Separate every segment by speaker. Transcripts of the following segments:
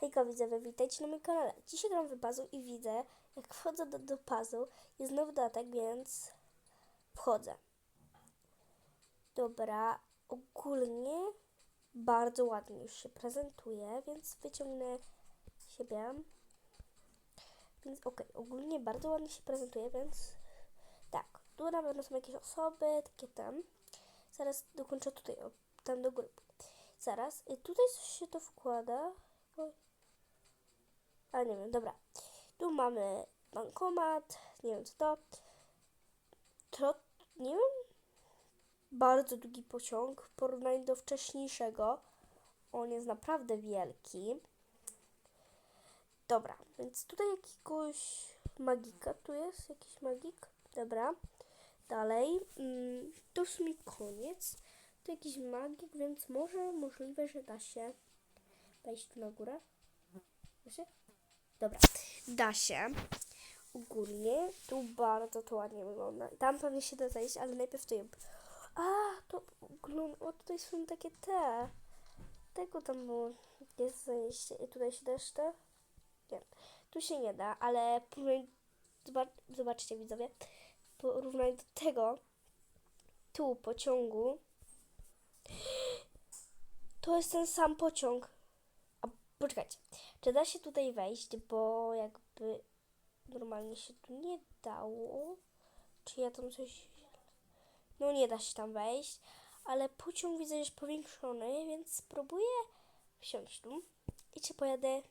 Speaker 1: Hejka widzowie, witajcie na moim kanale. Dzisiaj gram w puzzle i widzę, jak wchodzę do, do puzzle, jest nowy dodatek, więc wchodzę. Dobra, ogólnie bardzo ładnie już się prezentuje, więc wyciągnę siebie. Więc okej, ogólnie bardzo ładnie się prezentuje, więc tak, tu na pewno są jakieś osoby, takie tam. Zaraz dokończę tutaj, o, tam do góry. Zaraz, y, tutaj coś się to wkłada. A nie wiem, dobra. Tu mamy bankomat, nie wiem co to. To, nie wiem. Bardzo długi pociąg w porównaniu do wcześniejszego. On jest naprawdę wielki. Dobra, więc tutaj jakiegoś magika, tu jest jakiś magik. Dobra, dalej. Mm, to w sumie koniec. To jakiś magik, więc może możliwe, że da się wejść na górę. Się? Dobra, da się. Ogólnie tu bardzo to ładnie wygląda. Tam pewnie się da zejść, ale najpierw tu. A, to ogląda. O, tutaj są takie te. Tego tam było. Jest zejście. I tutaj się też te. Nie. Tu się nie da, ale zobaczcie widzowie. Porównaj do tego tu pociągu. To jest ten sam pociąg. Poczekajcie, czy da się tutaj wejść, bo jakby normalnie się tu nie dało. Czy ja tam coś. No nie da się tam wejść, ale pociąg widzę już powiększony, więc spróbuję wsiąść tu i czy pojadę.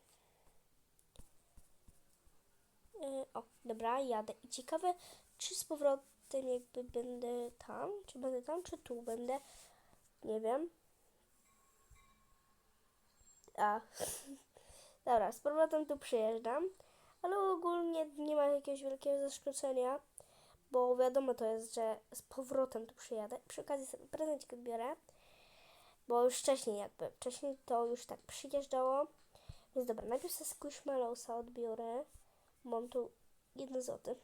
Speaker 1: Yy, o, dobra, jadę. I ciekawe, czy z powrotem jakby będę tam, czy będę tam, czy tu będę. Nie wiem. A, dobra, z powrotem tu przyjeżdżam, ale ogólnie nie ma jakiegoś wielkiego zaskoczenia, bo wiadomo to jest, że z powrotem tu przyjadę. Przy okazji sobie prezencik odbiorę, bo już wcześniej jakby, wcześniej to już tak przyjeżdżało. Więc dobra, najpierw sobie Squishmallowsa odbiorę. Mam tu jeden złoty.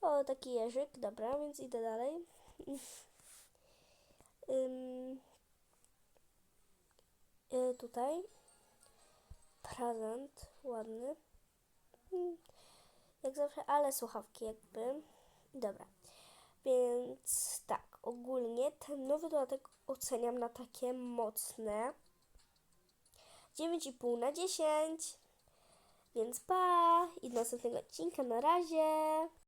Speaker 1: O, taki jeżyk, dobra, więc idę dalej. Ym, tutaj prezent ładny. Mm, Jak zawsze, ale słuchawki jakby. Dobra. Więc tak, ogólnie ten nowy dodatek oceniam na takie mocne 9,5 na 10. Więc pa i do następnego odcinka. Na razie.